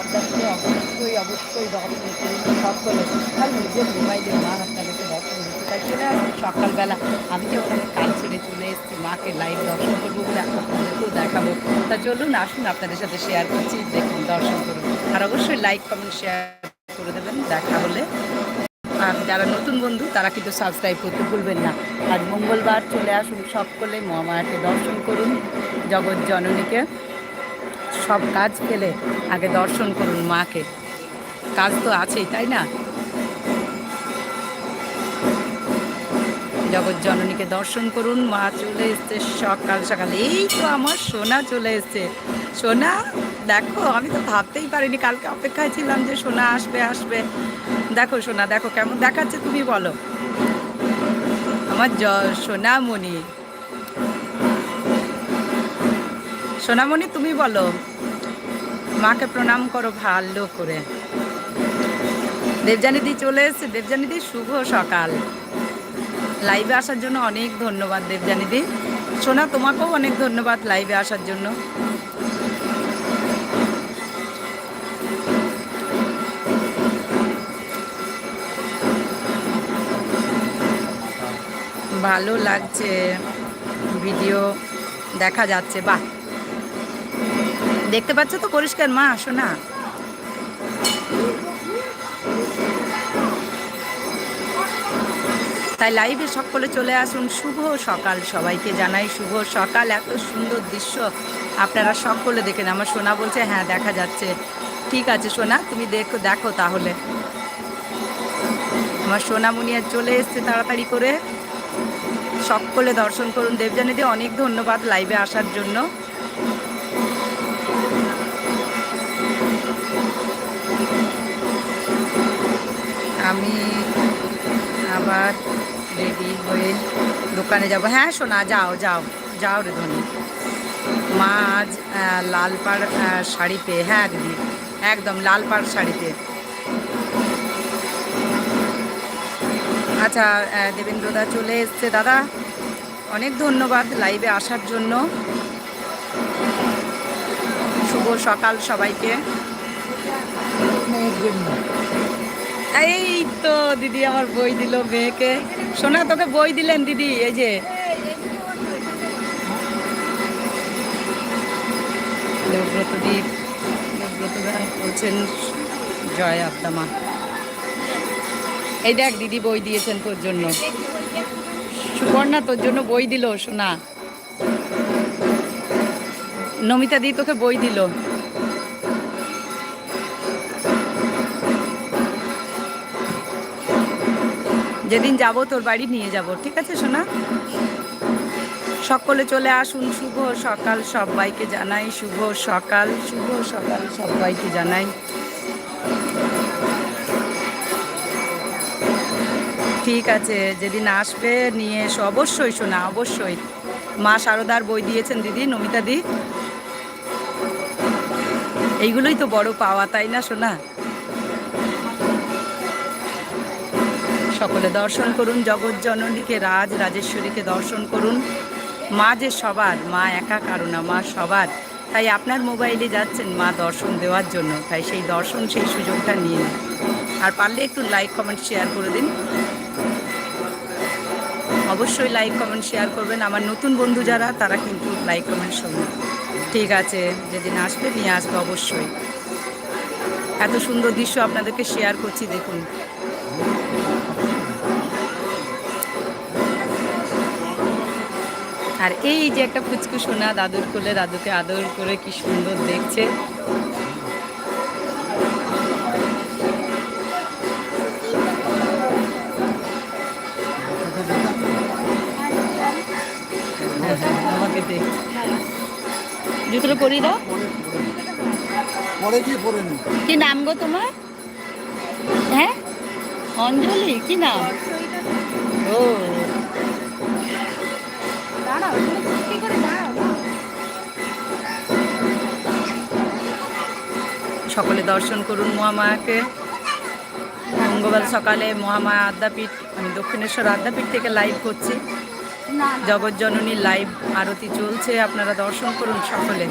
আদ্যাপীঠে অবশ্যই অবশ্যই করুন সকলে আর নিজের মোবাইলে মা আপনাদেরকে দর্শন দিতে তাই চলে সকালবেলা আমি যে ওখানে কাজ ছেড়ে চলে এসেছি, মাকে লাইভ দর্শন করব বলে আপনাদেরকেও দেখাবো। তা চলুন, আসুন আপনাদের সাথে শেয়ার করছি, দেখুন, দর্শন করুন। আর অবশ্যই লাইক কমেন্ট শেয়ার করে দেবেন, দেখা হলে। আর যারা নতুন বন্ধু, তারা কিন্তু সাবস্ক্রাইব করতে ভুলবেন না। আজ মঙ্গলবার চলে আসুন সকলে, মহামায়াকে দর্শন করুন, জগৎ জননীকে। সব কাজ ফেলে আগে দর্শন করুন মাকে। কাজ তো আছেই, তাই না? জগৎ জননীকে দর্শন করুন, মা চলে এসছে সকাল সকাল। এই তো আমার সোনা চলে এসছে। সোনা, দেখো, আমি তো ভাবতেই পারিনি, কালকে অপেক্ষায় ছিলাম যে সোনা আসবে আসবে। দেখো সোনা, দেখো কেমন দেখাচ্ছে তুমি বলো। আমার জ, সোনামণি। সোনামণি, তুমি বলো, মাকে প্রণাম করো ভালো করে। দেবজানিদি চলে এসছে। দেবজানিদি শুভ সকাল। লাইভে আসার জন্য অনেক ধন্যবাদ দেবজানিদি সোনা, তোমাকেও অনেক ধন্যবাদ লাইভে আসার জন্য। ভালো লাগছে। ভিডিও দেখা যাচ্ছে। বাহ! দেখতে পাচ্ছ তো? পরিষ্কার, মা, আসো না। তাই লাইভে সকলে চলে আসুন। শুভ সকাল সবাইকে জানাই। শুভ সকাল, এত সুন্দর দৃশ্য। আপনারা সকলে দেখেন আমার সোনা বলছে হ্যাঁ দেখা যাচ্ছে। ঠিক আছে, সোনা, তুমি দেখো দেখো তাহলে। আমার সোনামণি আর চলে এসছে তাড়াতাড়ি করে। সকলে দর্শন করুন। দেবজানিদি অনেক ধন্যবাদ লাইভে আসার জন্য। আমি আবার রেডি হয়ে দোকানে যাব। হ্যাঁ সোনা যাও যাও যাও রে ধনী। মা আজ লাল পাড় আহ, শাড়ি পেয়ে হ্যাঁ দিদি একদম লাল পাড় শাড়িতে আচ্ছা দেবেন্দ্রদা চলে এসছে। দাদা অনেক ধন্যবাদ লাইভে আসার জন্য। শুভ সকাল সবাইকে। এই তো দিদি আমার বই দিল মেয়েকে। সোনা, তোকে বই দিলেন দিদি, এই যে। দেবব্রতদীপ দেবব্রতদা বলছেন, জয় আত্মা এই দেখ, দিদি বই দিয়েছেন তোর জন্য। সুপর্ণা, তোর জন্য বই দিল, সোনা। নমিতা দি তোকে বই দিল। যেদিন যাব, তোর বাড়ি নিয়ে যাব, ঠিক আছে সোনা? সকলে চলে আসুন, শুভ সকাল সবাইকে জানাই, শুভ সকাল শুভ সকাল সবাইকে জানাই। ঠিক আছে, যেদিন আসবে, নিয়ে এসো। অবশ্যই শোনা অবশ্যই। মা শারদার বই দিয়েছেন দিদি নমিতা দি এইগুলোই তো বড় পাওয়া, তাই না শোনা সকলে দর্শন করুন, জগৎ জননীকে, রাজ রাজেশ্বরীকে দর্শন করুন। মা যে সবার, মা একা কারও না, মা সবার। তাই আপনার মোবাইলে যাচ্ছেন মা দর্শন দেওয়ার জন্য, তাই সেই দর্শন সেই সুযোগটা নিয়ে নিন। আর পারলে একটু লাইক কমেন্ট শেয়ার করে দিন। অবশ্যই লাইক কমেন্ট শেয়ার করবেন। আমার নতুন বন্ধু যারা, তারা কিন্তু লাইক কমেন্ট শুনুন ঠিক আছে, যেদিন আসবে নিয়ে আসবে অবশ্যই। এত সুন্দর দৃশ্য আপনাদেরকে শেয়ার করছি, দেখুন। আর এই যে একটা ফুচকু সোনা দাদুর কোলে দাদুকে আদর করে কি সুন্দর দেখছে। আমাকে দেখ জুতোটা পরি দাও। পরে কি পরে কি নাম গো তোমার? হ্যাঁ? অঞ্জলি কি নাম? ও। সকলে দর্শন করুন মহামায়াকে। মঙ্গলবার সকালে মহামায়া আদ্যাপীঠ আমি দক্ষিণেশ্বর আদ্যাপীঠ থেকে লাইভ করছি। জগৎজননীর লাইভ আরতি চলছে আপনারা দর্শন করুন সকলে।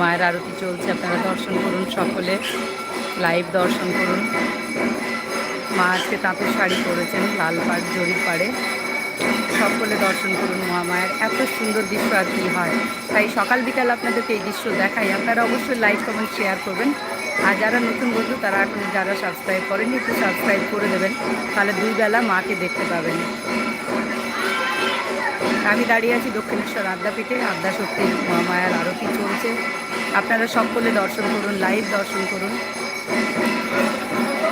মায়ের আরতি চলছে, আপনারা দর্শন করুন সকলে লাইভ দর্শন করুন। মা আজকে তাঁতের শাড়ি পরেছেন, লাল পাড়, জরি পাড়ে। সকলে দর্শন করুন মহামায়ের এত সুন্দর দৃশ্য আর কি হয়। তাই সকাল বিকাল আপনাদেরকে এই দৃশ্য দেখাই। আপনারা অবশ্যই লাইক কমেন্ট শেয়ার করবেন। আর যারা নতুন বন্ধু, তারা এখন যারা সাবস্ক্রাইব করেনি একটু সাবস্ক্রাইব করে দেবেন। তাহলে দুই বেলা মাকে দেখতে পাবেন। আমি দাঁড়িয়ে আছি দক্ষিণেশ্বর আদ্যাপীঠে। আদ্যা শক্তির মহামায়ার আরতি চলছে। আপনারা সকলে দর্শন করুন লাইভ দর্শন করুন।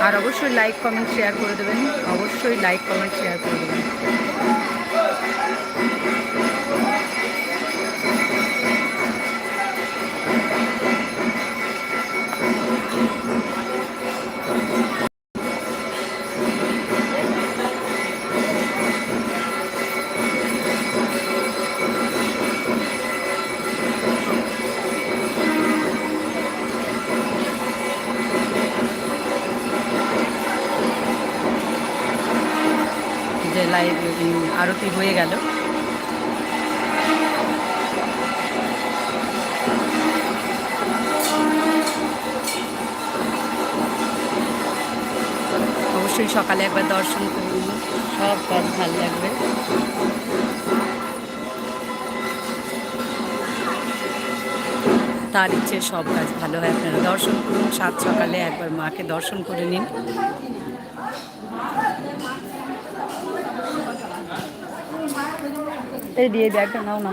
আর অবশ্যই লাইক কমেন্ট শেয়ার করে দেবেন। অবশ্যই লাইক কমেন্ট শেয়ার করে দেবেন। আরতি হয়ে গেল। অবশ্যই সকালে একবার দর্শন করুন। সব কাজ ভালো লাগবে। তার ইচ্ছে সব কাজ ভালো হয় আপনারা দর্শন করুন, সাত সকালে একবার মাকে দর্শন করে নিন। এই দিয়ে ব্যাগটা নাও না।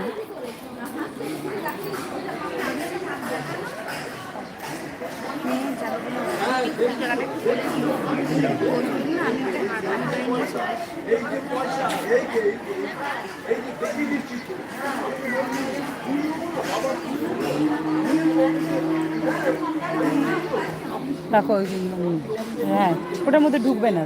রাখো হ্যাঁ ওটার মধ্যে ঢুকবে না।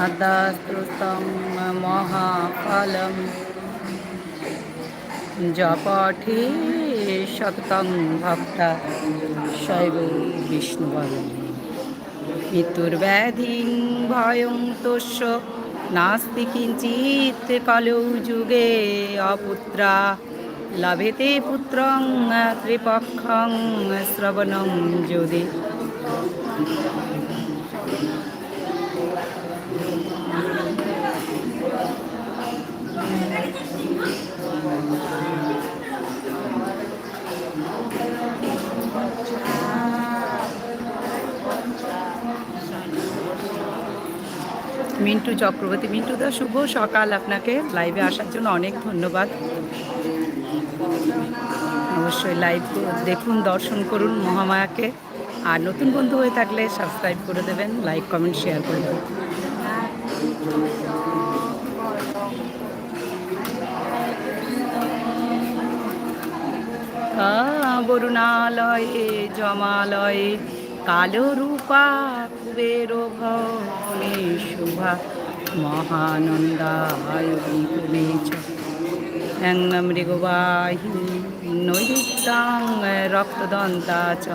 আদাস্ত্রুতম মহাফলম জপঠে শততং ভক্তা শৈব বিষ্ণুবল মৃত্যুর্ব্যাধিং ভয়ং তোষ্য নাস্তি কিঞ্চিৎ কলৌ যুগে অপুত্রা লভেতে পুত্রং ত্রিপক্ষং শ্রবণং যদি। মিন্টু চক্রবর্তী মিন্টু দা শুভ সকাল আপনাকে। লাইভে আসার জন্য অনেক ধন্যবাদ। অবশ্যই লাইভ দেখুন, দর্শন করুন মহামায়াকে। আর নতুন বন্ধু হয়ে থাকলে সাবস্ক্রাইব করে দেবেন লাইক কমেন্ট শেয়ার করে দেবেন। বরুণালয়ে জমালয়ে কালো রূপা কুবের ভবনে শুভা মহানন্দায় বিপুলে চ নৈরিত্যাং রক্তদন্তা চ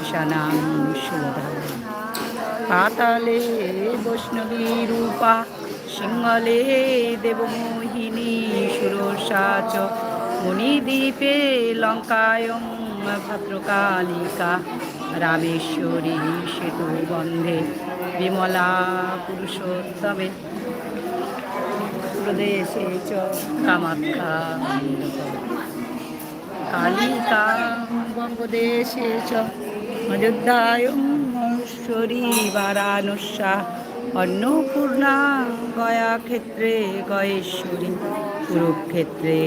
ঈশানাং সুধা পাতালে বৈষ্ণবী রূপা সিংহলে দেবমোহিনী সুরসা চ মুনিদ্বীপে লঙ্কায়ং ভদ্রকালিকা রামেশ্বরী সেতু বন্ধে বিমলা পুরুষোত্তমে প্রদেশে চ কামাখ্যা কালিকা বঙ্গদেশে চ। অযোধ্যায়শ্বরী বারাণস্যা অন্নপূর্ণা গয়া ক্ষেত্রে গয়েশ্বরী, কুরুক্ষেত্রে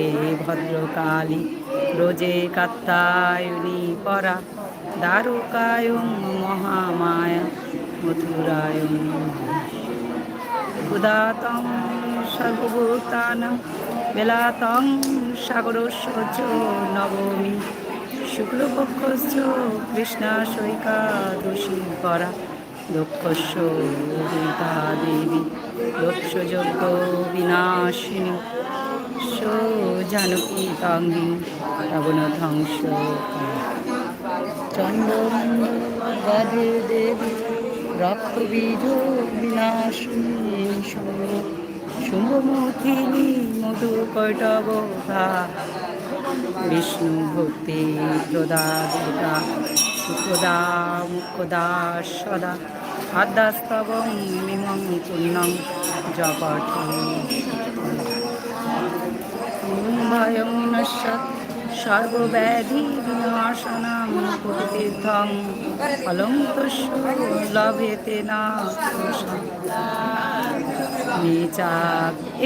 ভদ্রকালী রোজে কাত্তায়নী পরা, দ্বারকায়ং মহামায়া, মথুরায়ং উদাতং সর্বভূতানাং বেলাতং সাগরস্য নবমী। শুক্লপক্ষশ্চ কৃষ্ণাশৈকাদশী করা দক্ষস্য দুর্গা দেবী দক্ষযজ্ঞ বিনাশিনী সো জানকী তাঙ্গি রাবণ ধ্বংস চন্দ্রমন্ডে দেবী রক্তবীজ বিনাশিনী শুম্ভ শুম্ভমুখিনী মধু কৈটবধা বিষ্ণু ভক্তি প্রদা দুর্গা সুখদা মুখদা সদা। আদ্যাস্তবং মিমং পুণ্যং জপঠি ভয়ং নশ্যৎ সর্বব্যাধি বিনাশনাং প্রতীর্থং ফলং লভেতে না চা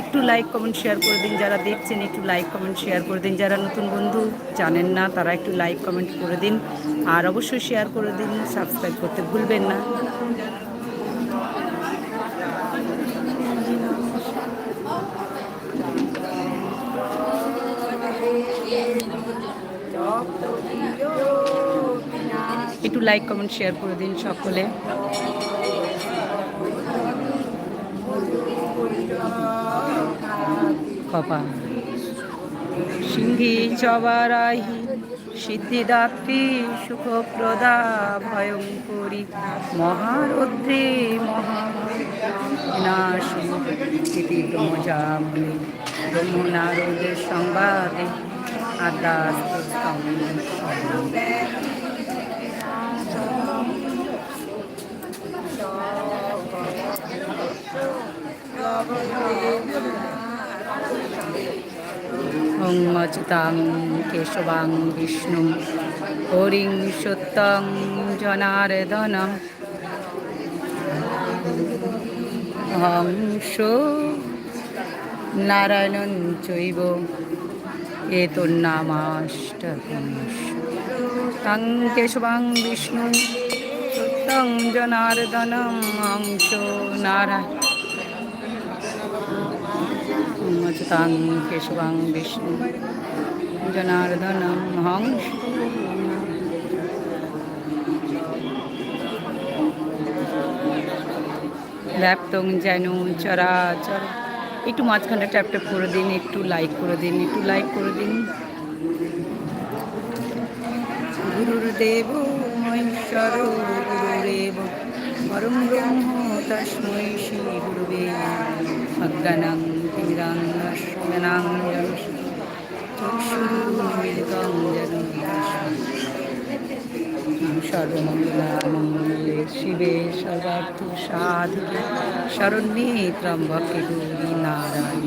একটু লাইক কমেন্ট শেয়ার করে দিন। যারা দেখছেন, একটু লাইক কমেন্ট শেয়ার করে দিন। যারা নতুন বন্ধু, জানেন না, তারা একটু লাইক কমেন্ট করে দিন। আর অবশ্যই শেয়ার করে দিন সাবস্ক্রাইব করতে ভুলবেন না। একটু লাইক কমেন্ট শেয়ার করে দিন সকলে। কপা সিংহী চবারাহি সিদ্ধিদাত্রী সুখপ্রদা ভয়ঙ্করী মহারৌদ্রী মহানাশী ব্রহ্মজামনি ব্রহ্মনারদের সংবাদে আদাস্তম অচ্যুতাং কেশবাং বিষ্ণু হরিং সত্যং জনার্দনম হংস নারায়ণন চৈব এ এতন্নামাষ্টপুষ তং কেশবাং বিষ্ণু সত্যং জনার্দনম হংস নারায়ণ অচ্যুতাং কেশবাং বিষ্ণু জনার্দনম হংস ব্যাপ্তং যেন চরাচর। একটু মাঝখানে ট্যাপ ট্যাপ করে দিন, একটু লাইক করে দিন, একটু লাইক করে দিন। গুরুর্দেব মহেশ্বর গুরুরেব পরম ব্রহ্ম তস্मै শ্রী গুরুবে অজ্ঞানাং তিমিরাঙ্গনাং চক্ষুরুমিলিতং যেন সর্বমঙ্গলামঙ্গলে শিবে সর্বার্থ সাধিকে শরণ্যে ত্রম্বকে গৌরী নারায়ণ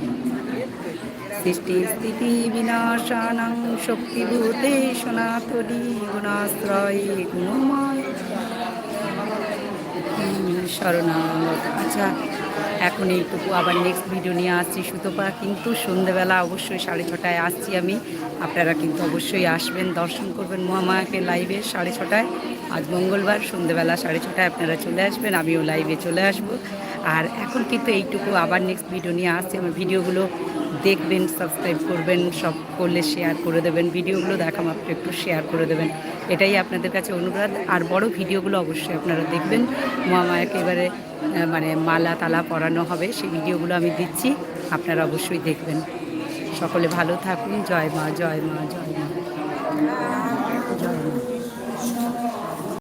সৃষ্টি স্থিতি বিনাশানাং শক্তিভূতে সনাতনী গুণাশ্রয়ে গুণময় শরণাগত আচ্ছা এখন এইটুকু আবার নেক্সট ভিডিও নিয়ে আসছি সুতোপা। কিন্তু সন্ধেবেলা অবশ্যই সাড়ে ছটায় আসছি আমি। আপনারা কিন্তু অবশ্যই আসবেন, দর্শন করবেন মহামায়াকে লাইভে সাড়ে ছটায়। আজ মঙ্গলবার সন্ধেবেলা সাড়ে ছটায় আপনারা চলে আসবেন, আমিও লাইভে চলে আসব। আর এখন কিন্তু এইটুকু আবার নেক্সট ভিডিও নিয়ে আসছি। আমার ভিডিওগুলো দেখবেন সাবস্ক্রাইব করবেন, সব করলে শেয়ার করে দেবেন। ভিডিওগুলো দেখা মাত্র একটু শেয়ার করে দেবেন। এটাই আপনাদের কাছে অনুরোধ। আর বড় ভিডিওগুলো অবশ্যই আপনারা দেখবেন। মহামায়াকে এবারে মানে মালা তালা পরানো হবে, সেই ভিডিওগুলো আমি দিচ্ছি। আপনারা অবশ্যই দেখবেন। সকলে ভালো থাকুন। জয় মা জয় মা জয় মা।